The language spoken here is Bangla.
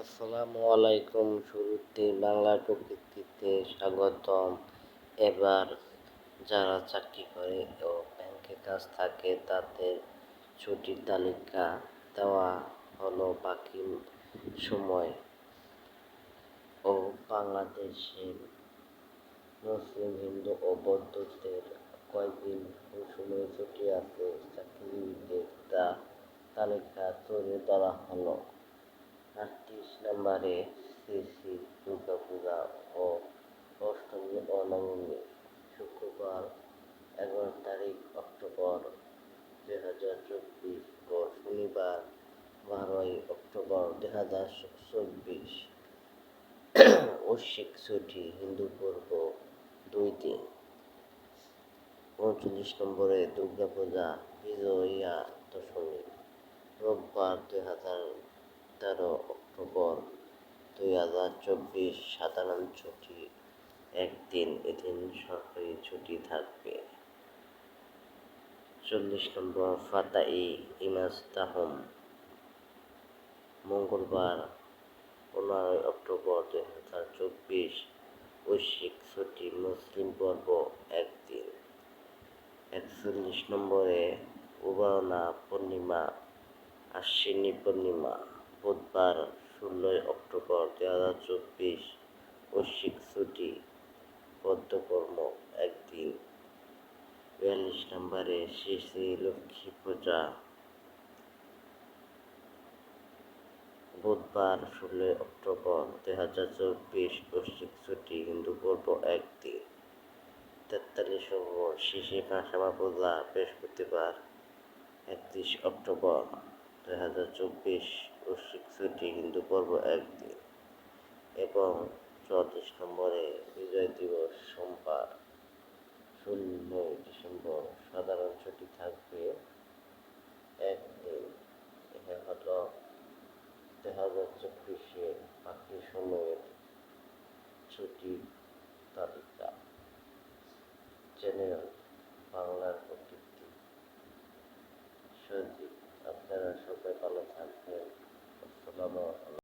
আসসালামু আলাইকুম, শুরুতে বাংলা প্রকৃতিতে স্বাগতম। এবার যারা চাকরি করে ও ব্যাংকে কাজ থাকে, তাদের ছুটির তালিকা দেওয়া হলো বাকি সময়। ও বাংলাদেশের মুসলিম, হিন্দু ও বৌদ্ধদের কয়েকদিন সময়ে ছুটি আছে। চাকরিজীবীদের তা তালিকা তুলে ধরা হলো। আটত্রিশ নম্বরে শ্রী শ্রী দুর্গা পূজা ও অষ্টমী ও নবমী শুক্রবার এগারো তারিখ অক্টোবর দুই হাজার চব্বিশ ও শনিবার বারোই অক্টোবর দুই হাজার চব্বিশ। ঐশ্বিক ছুটি, হিন্দু পূর্ব দুই দিন। উনচল্লিশ নম্বরে দুর্গা পূজা বিজয়া দশমী। রোববার দুই হাজার তেরো অক্টোবর দুই হাজার চব্বিশ, সাধারণ ছুটি একদিন, এদিন সরকারি ছুটি থাকবে। চল্লিশ নম্বর ফাতাই ইমাজ তাহম মঙ্গলবার, পনেরোই অক্টোবর দুই হাজার চব্বিশ ঐশ্বিক ছুটি, মুসলিম পর্ব একদিন। একচল্লিশ নম্বরে উবারনা পূর্ণিমা, আশ্বিনী পূর্ণিমা। বুধবার ষোলোই অক্টোবর দু হাজার চব্বিশ ঐশ্বিক ছুটি, পদ্মকর্ম একদিন। বিয়াল্লিশ নম্বরে শ্রী শ্রী লক্ষ্মী পূজা। বুধবার ষোলোই অক্টোবর দুই হাজার চব্বিশ ঐশ্বিক ছুটি, হিন্দু পর্ব একদিন। তেতাল্লিশ নম্বর শিশি পাঁচামা পূজা বৃহস্পতিবার একত্রিশ অক্টোবর দুই হাজার চব্বিশ। ছুটি হিন্দু পর্ব একদিন এবং চুয়াল্লিশ নম্বরে বিজয় দিবস সোমবার, ষোলোই ডিসেম্বর। সাধারণ ছুটি থাকবে একদিন। এ হলো দুই হাজার চব্বিশে বাকি সময়ের ছুটির তালিকা। জেনারেল বাংলার প্রকৃতি। সহ্য